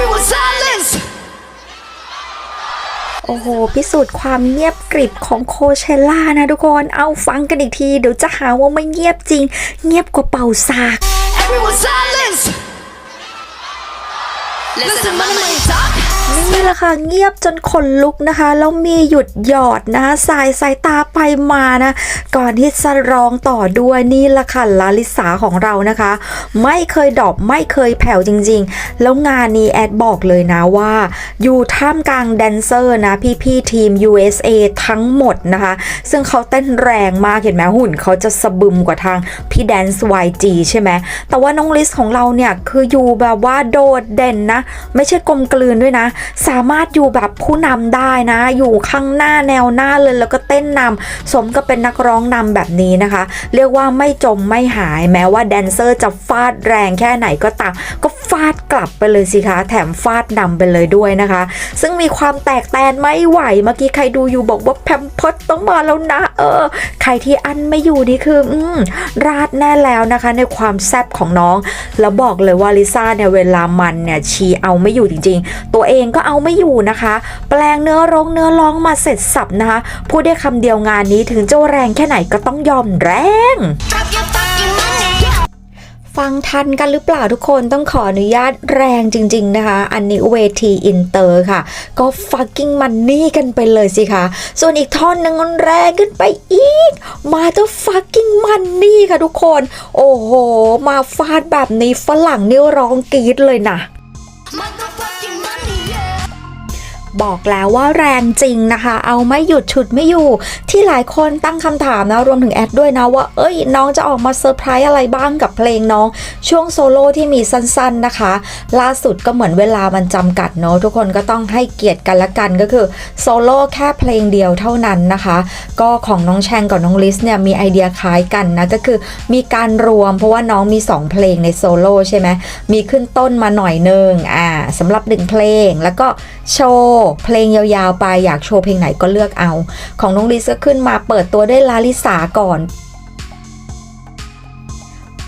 Everyone silence. โอ้โห พิสูจน์ความเงียบกริบของโคเชล่านะทุกคน เอาฟังกันอีกที เดี๋ยวจะหาว่าไม่เงียบจริง เงียบกว่าเป่าสาก Everyone silence. Listen to my money talk. นี่แหละค่ะเงียบจนขนลุกนะคะแล้วมีหยุดหยอดนะคะสายสายตาไปมานะก่อนที่จะร้องต่อด้วยนี่แหละค่ะลาลิสาของเรานะคะ ไม่เคยดรอปไม่เคยแผ่วจริง ๆ แล้วงานนี้แอดบอกเลยนะว่า อยู่ท่ามกลางแดนเซอร์นะพี่ๆทีม USA ทั้งหมดนะคะ ซึ่งเขาเต้นแรงมากเห็นไหมหุ่นเขาจะสะบึมกว่าทางพี่แดนซ์ YG ใช่ไหมแต่ว่าน้องลิสของเราเนี่ยคืออยู่แบบว่าโดดเด่นนะ ไม่ใช่กลมกลืนด้วยนะสามารถอยู่แบบผู้นำได้นะ อยู่ข้างหน้าแนวหน้าเลยแล้วก็เต้นนำสมกับเป็นนักร้องนำแบบนี้นะคะ เรียกว่าไม่จมไม่หายแม้ว่าแดนเซอร์จะฟาดแรงแค่ไหนก็ตามก็าดกลับไปเลยสิคะ แถมฟาดนำไปเลยด้วยนะคะ ซึ่งมีความแตกแตนไม่ไหว เมื่อกี้ใครดูอยู่บอกว่าแพมเพิร์ดต้องมาแล้วนะ เออ ใครที่อันไม่อยู่นี่คือ อืม ราดแน่แล้วนะคะ ในความแซ่บของน้อง แล้วบอกเลยว่าลิซ่าเนี่ยเวลามันเนี่ยชีเอาไม่อยู่จริง ๆ ตัวเองก็เอาไม่อยู่นะคะ แปลงเนื้อร้องเนื้อร้องมาเสร็จสับนะคะ พูดได้คำเดียวงานนี้ถึงเจ้าแรงแค่ไหนก็ต้องยอมแรง ฟังทันกันหรือเปล่าทุกคนต้องขออนุญาตแรงจริง ๆ นะคะ อันนี้เวทีอินเตอร์ค่ะ ก็ฟักกิ้งมันนี่กันไปเลยสิคะส่วนอีกท่อนนึงนแรงขึ้นไปอีก มาเจ้าฟักกิ้งมันนี่ค่ะทุกคน โอ้โห มาฟาดแบบนี้ฝรั่งนี่ร้องกรี๊ดเลยนะ บอกแล้วว่าแรงจริงนะคะ เอาไม่หยุดฉุดไม่อยู่ ที่หลายคนตั้งคำถามนะรวมถึงแอดด้วยนะว่า เอ้ย น้องจะออกมาเซอร์ไพรส์อะไรบ้างกับเพลงน้อง ช่วงโซโล่ที่มีสั้นๆนะคะ ล่าสุดก็เหมือนเวลามันจำกัดเนอะทุกคนก็ต้องให้เกียรติกันละกันก็คือโซโล่แค่เพลงเดียวเท่านั้นนะคะ ก็ของน้องแชงกับน้องลิสเนี่ยมีไอเดียคล้ายกันนะก็คือมีการรวม เพราะว่าน้องมี 2 เพลงในโซโล่ใช่ไหมมีขึ้นต้นมาหน่อยนึงอ่าสำหรับหนึ่งเพลงแล้วก็โชว์เพลงยาวๆไปอยากโชว์เพลงไหนก็เลือกเอา ของน้องลิซก็ขึ้นมาเปิดตัวด้วยลาลิสาก่อน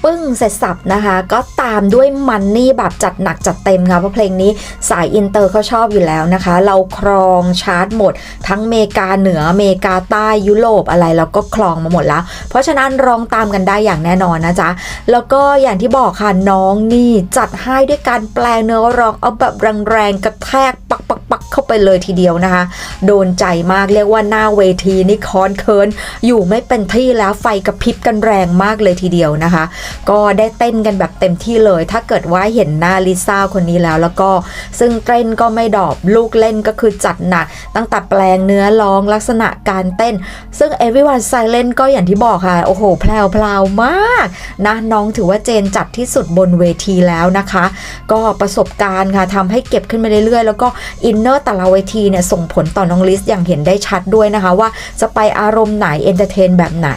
ปึ้งเสร็จสับนะคะ ก็ตามด้วยมันนี่แบบจัดหนักจัดเต็มค่ะเพราะเพลงนี้สายอินเตอร์เขาชอบอยู่แล้วนะคะ เราครองชาร์ตหมด ทั้งเมกาเหนือเมกาใต้ยุโรปอะไรเราก็ครองมาหมดแล้ว เพราะฉะนั้นร้องตามกันได้อย่างแน่นอนนะจ๊ะ แล้วก็อย่างที่บอกค่ะน้องนี่จัดให้ด้วยการแปลเนื้อร้องเอาแบบแรงๆกระแทกปักปักปักเข้าไปเลยทีเดียวนะคะ โดนใจมากเรียกว่าหน้าเวทีนี่คอนเคินอยู่ไม่เป็นที่แล้วไฟกระพริบกันแรงมากเลยทีเดียวนะคะก็ได้เต้นกันแบบเต็มที่เลย ถ้าเกิดว่าเห็นหน้าลิซ่าคนนี้แล้ว แล้วก็ซึ่งเต้นก็ไม่ดรอบลูกเล่นก็คือจัดหนัก ตั้งแต่แปลงเนื้อร้องลักษณะการเต้น ซึ่ง everyone silent ก็อย่างที่บอกค่ะ โอ้โห แพลวพลาวมากนะน้องถือว่าเจนจัดที่สุดบนเวทีแล้วนะคะ ก็ประสบการณ์ค่ะทำให้เก็บขึ้นมาเรื่อยๆ แล้วก็อินเนอร์แต่ละเวทีเนี่ยส่งผลต่อน้องลิสอย่างเห็นได้ชัดด้วยนะคะ ว่าจะไปอารมณ์ไหนเอนเตอร์เทนแบบไหน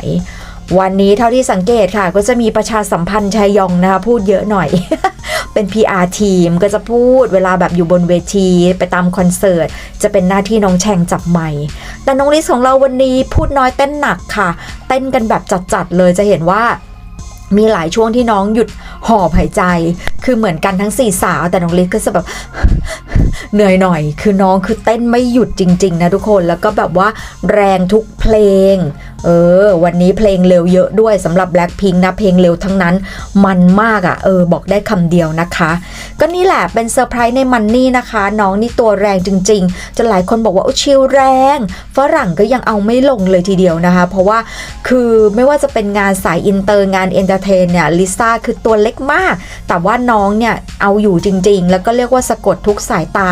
วันนี้เท่าที่สังเกตค่ะ ก็จะมีประชาสัมพันธ์ชายยองนะคะพูดเยอะหน่อย เป็น PR ทีมก็จะพูดเวลาแบบอยู่บนเวทีไปตามคอนเสิร์ต จะเป็นหน้าที่น้องแชงจับไมค์แต่น้องลิสของเราวันนี้พูดน้อยเต้นหนักค่ะ เต้นกันแบบจัดๆเลยจะเห็นว่ามีหลายช่วงที่น้องหยุดหอบหายใจ คือเหมือนกันทั้งสี่สาวแต่น้องลิศก็จะแบบ เหนื่อยหน่อย คือน้องคือเต้นไม่หยุดจริง ๆ นะทุกคนแล้วก็แบบว่าแรงทุกเพลง เออ วันนี้เพลงเร็วเยอะด้วยสำหรับ Blackpink นะเพลงเร็วทั้งนั้น มันมากอะ่ะ เออ บอกได้คำเดียวนะคะ ก็นี่แหละเป็นเซอร์ไพรส์ในมันนี่นะคะ น้องนี่ตัวแรงจริง ๆจนหลายคนบอกว่าโอ้ชิลแรงฝรั่งก็ยังเอาไม่ลงเลยทีเดียวนะคะ เพราะว่าคือไม่ว่าจะเป็นงานสายอินเตอร์งานเอนเตอร์เทนเนี่ยลิซ่าคือตัวเล็กมาก แต่ว่าน้องเนี่ยเอาอยู่จริง ๆ แล้วก็เรียกว่าสะกดทุกสายตา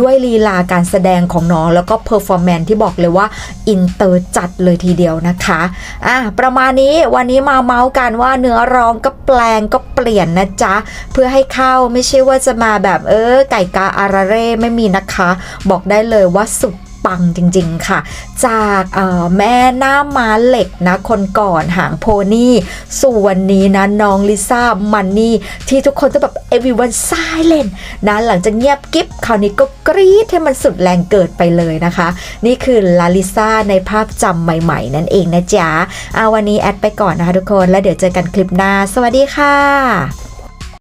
ด้วยลีลาการแสดงของน้อง แล้วก็เพอร์ฟอร์แมนที่บอกเลยว่าอินเตอร์จัดเลยทีเดียวนะคะอะประมาณนี้วันนี้มาเมาส์กันว่าเนื้อร้องก็แปลงก็เปลี่ยนนะจ๊ะ เพื่อให้เข้าไม่ใช่ว่าจะมาแบบเออไก่กาอาราเร่ไม่มีนะคะ บอกได้เลยว่าสุด ปังจริงๆค่ะ จากแม่หน้าม้าเหล็กนะคนก่อนหางโพนี่ ส่วนนี้นะน้องลิซ่ามันนี่ที่ทุกคนจะแบบ everyone silent นะหลังจากเงียบกิ๊บคราวนี้ก็กรี๊ดให้มันสุดแรงเกิดไปเลยนะคะ นี่คือลาลิซ่าในภาพจำใหม่ๆ นั่นเองนะจ๊ะเอาวันนี้แอดไปก่อนนะคะทุกคน แล้วเดี๋ยวเจอกันคลิปหน้า สวัสดีค่ะ